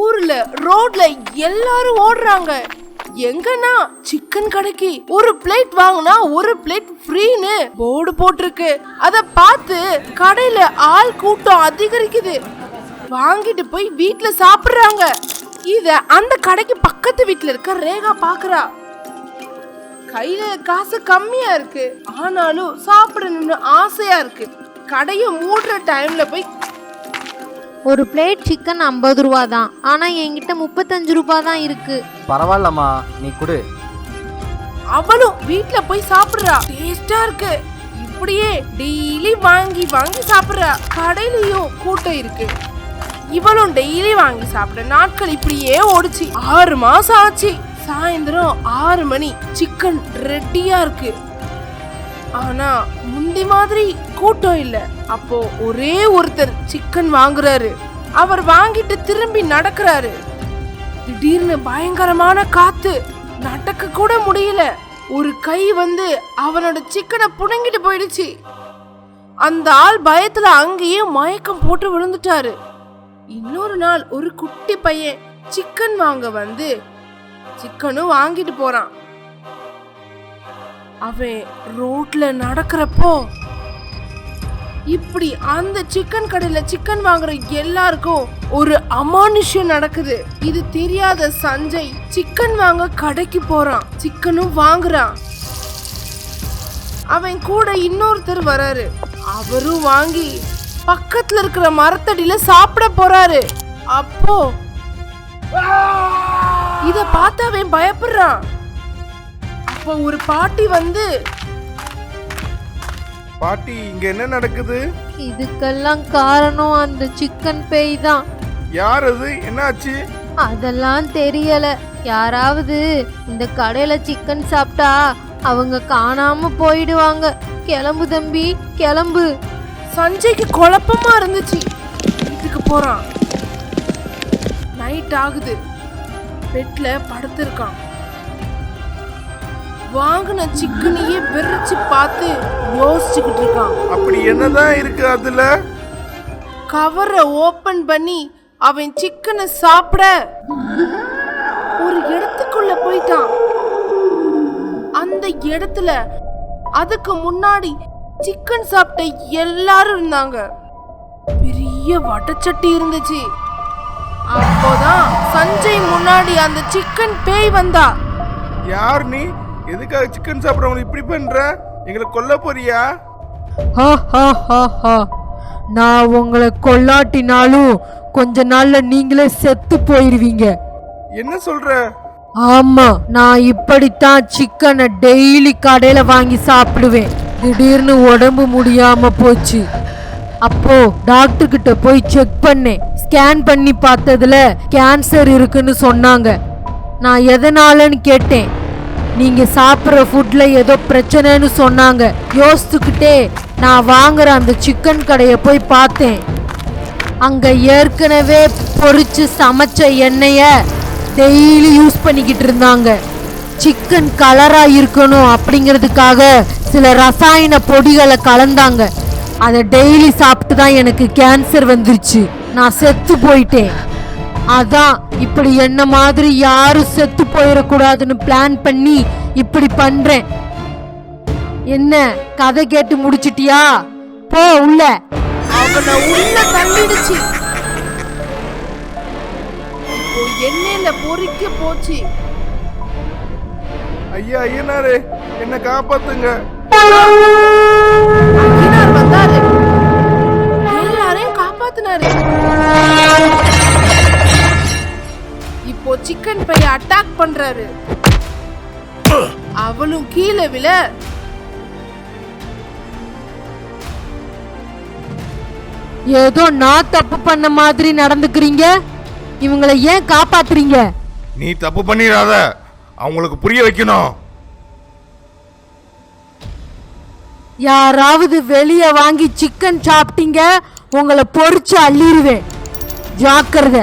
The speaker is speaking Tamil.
ஊர்ல ரோட்ல எல்லாரும் ஓடுறாங்க. எங்கன்னா சிக்கன் கடைக்கு ஒரு பிளேட் வாங்கினா ஒரு பிளேட் ஃப்ரீன்னு போர்டு போட்டிருக்கு. அத பார்த்து கடையில ஆள் கூட்டம் அதிகரிக்குது. வாங்கிட்டு போய் வீட்ல சாப்பிடுறாங்க. இத அந்த கடைக்கு பக்கத்து வீட்ல இருக்க ரேகா பாக்குறா. கையில காசு கம்மியா இருக்கு. ஆனாலும் சாப்பிடணும்னு ஆசையா இருக்கு. கடையை மூடுற டைம்ல போய் ஒரு பிளேட் சிக்கன் ஐம்பது ரூபா தான் ஆனால் என்கிட்ட முப்பத்தஞ்சு ரூபா தான் இருக்கு. பரவாயில்லம்மா நீ கொடு. அவளும் வீட்ல போய் சாப்பிடுறா. டேஸ்டா இருக்கு. இப்படியே டெய்லி வாங்கி வாங்கி சாப்பிடுறா. கடையிலயும் கூட்டம் இருக்கு. இவளும் டெய்லி வாங்கி சாப்பிட நாட்கள் இப்படியே ஓடுச்சு. ஆறு மாசம் ஆச்சு. சாயந்தரம் ஆறு மணி. சிக்கன் ரெட்டியா இருக்கு. ஆனா முந்தி மாதிரி கூட்டம் இல்ல. அப்போ ஒரே ஒருத்தர் சிக்கன் வாங்குறாரு. அவர் வாங்கிட்டு திரும்பி நடக்கிறாரு. திடீர்னு பயங்கரமான காத்து. நடக்க கூட முடியல. ஒரு கை வந்து அவனோட சிக்கனை புடுங்கிட்டு போயிடுச்சு. அந்த ஆள் பயத்துல அங்கேயே மயக்கம் போட்டு விழுந்துட்டாரு. இன்னொரு நாள் ஒரு குட்டி பையன் சிக்கன் வாங்க வந்து சிக்கனும் வாங்கிட்டு போறான். அவன் ரோட்ல நடக்கிறப்போ இப்படி அந்த சிக்கன் கடையில சிக்கன் வாங்குற எல்லாருக்கும் ஒரு அமானுஷ்யம் நடக்குது. இது தெரியாத சஞ்சய் சிக்கன் வாங்க கடைக்கு போறான். சிக்கனும் வாங்குறான். அவன் கூட இன்னொருத்தர் வராரு. அவரும் வாங்கி பக்கத்துல இருக்கிற மரத்தடியில சாப்பிட போறாரு. அப்போ இத பார்த்து அவன் பயப்படுறான். அப்போ ஒரு பாட்டி வந்து பாட்டி இங்க என்ன நடக்குது? இதுக்கெல்லாம் காரணம் அந்த சிக்கன் பேய் தான். யார் அது? என்னாச்சு? அதெல்லாம் தெரியல. யாராவது இந்த கடையில சிக்கன் சாப்பிட்டா அவங்க காணாம போயிடுவாங்க. கிளம்பு தம்பி கிளம்பு. சஞ்சய்க்கு குழப்பமா இருந்துச்சு. வீட்டுக்கு போறான். நைட் ஆகுது. பெட்ல படுத்திருக்கான். வாங்கின சிக்கனையே விரிச்சு பார்த்து யோசிச்சுக்கிட்டு இருக்கான். அப்படி என்னதான் இருக்கு அதுல? கவரை ஓபன் பண்ணி அவன் சிக்கனை சாப்பிட ஒரு இடத்துக்குள்ள போயிட்டான். அந்த இடத்துல அதுக்கு முன்னாடி சிக்கன் சாப்பிட்ட எல்லாரும் இருந்தாங்க. பெரிய வடச்சட்டி இருந்துச்சு. அப்போதான் சஞ்சய் முன்னாடி அந்த சிக்கன் பேய் வந்தா. யார் நீ? எதுக்காக சிக்கன் சாப்பிட்றவங்க இப்படி பண்ற? எங்களை கொல்ல போறியா? ஹா ஹா ஹா ஹா. நான் உங்களை கொல்லாட்டினாலும் கொஞ்ச நாள்ல நீங்களே செத்து போயிருவீங்க. என்ன சொல்ற? ஆமா நான் இப்படித்தான் சிக்கனை டெய்லி கடையில வாங்கி சாப்பிடுவேன். திடீர்னு உடம்பு முடியாம போச்சு. அப்போ டாக்டர் கிட்ட போய் செக் பண்ணேன். ஸ்கேன் பண்ணி பார்த்ததுல கேன்சர் இருக்குன்னு சொன்னாங்க. நான் எதனாலன்னு கேட்டேன். நீங்க சாப்பிட்ற ஃபுட்ல ஏதோ பிரச்சனைன்னு சொன்னாங்க. யோசித்துக்கிட்டே நான் வாங்குற அந்த சிக்கன் கடையை போய் பார்த்தேன். அங்க ஏற்கனவே பொறிச்சு சமைச்ச எண்ணெய டெய்லி யூஸ் பண்ணிக்கிட்டு இருந்தாங்க. சிக்கன் கலரா இருக்கணும் அப்படிங்கிறதுக்காக சில ரசாயன பொடிகளை கலந்தாங்க. அதை டெய்லி சாப்பிட்டு தான் எனக்கு கேன்சர் வந்துருச்சு. நான் செத்து போயிட்டேன். அதான் இப்படி என்ன மாதிரி யாரும் செத்து போயிடக்கூடாதுன்னு பிளான் பண்ணி இப்படி பண்றேன். என்ன கதை கேட்டு முடிச்சிட்டியா? போ உள்ள. உள்ள தள்ளிடுச்சு. எண்ணெயில பொறிக்க போச்சு. ஐயா ஐயனாரே என்ன காப்பாத்துங்க. அங்கினார் வந்தாரு. எல்லாரையும் காப்பாத்தினாரு. சிக்கன் பைய அட்டாக் பண்றாரு. அவளும் கீழே விழ. ஏதோ நான் தப்பு பண்ண மாதிரி நடந்துக்கிறீங்க? இவங்களை ஏன் காப்பாத்துறீங்க? நீ தப்பு பண்ணிடாத. அவங்களுக்கு புரிய வைக்கணும். யாராவது வெளியே வாங்கி சிக்கன் சாப்பிட்டீங்க உங்களை பொரிச்சு அள்ளிடுவேன் ஜாக்கிரதை.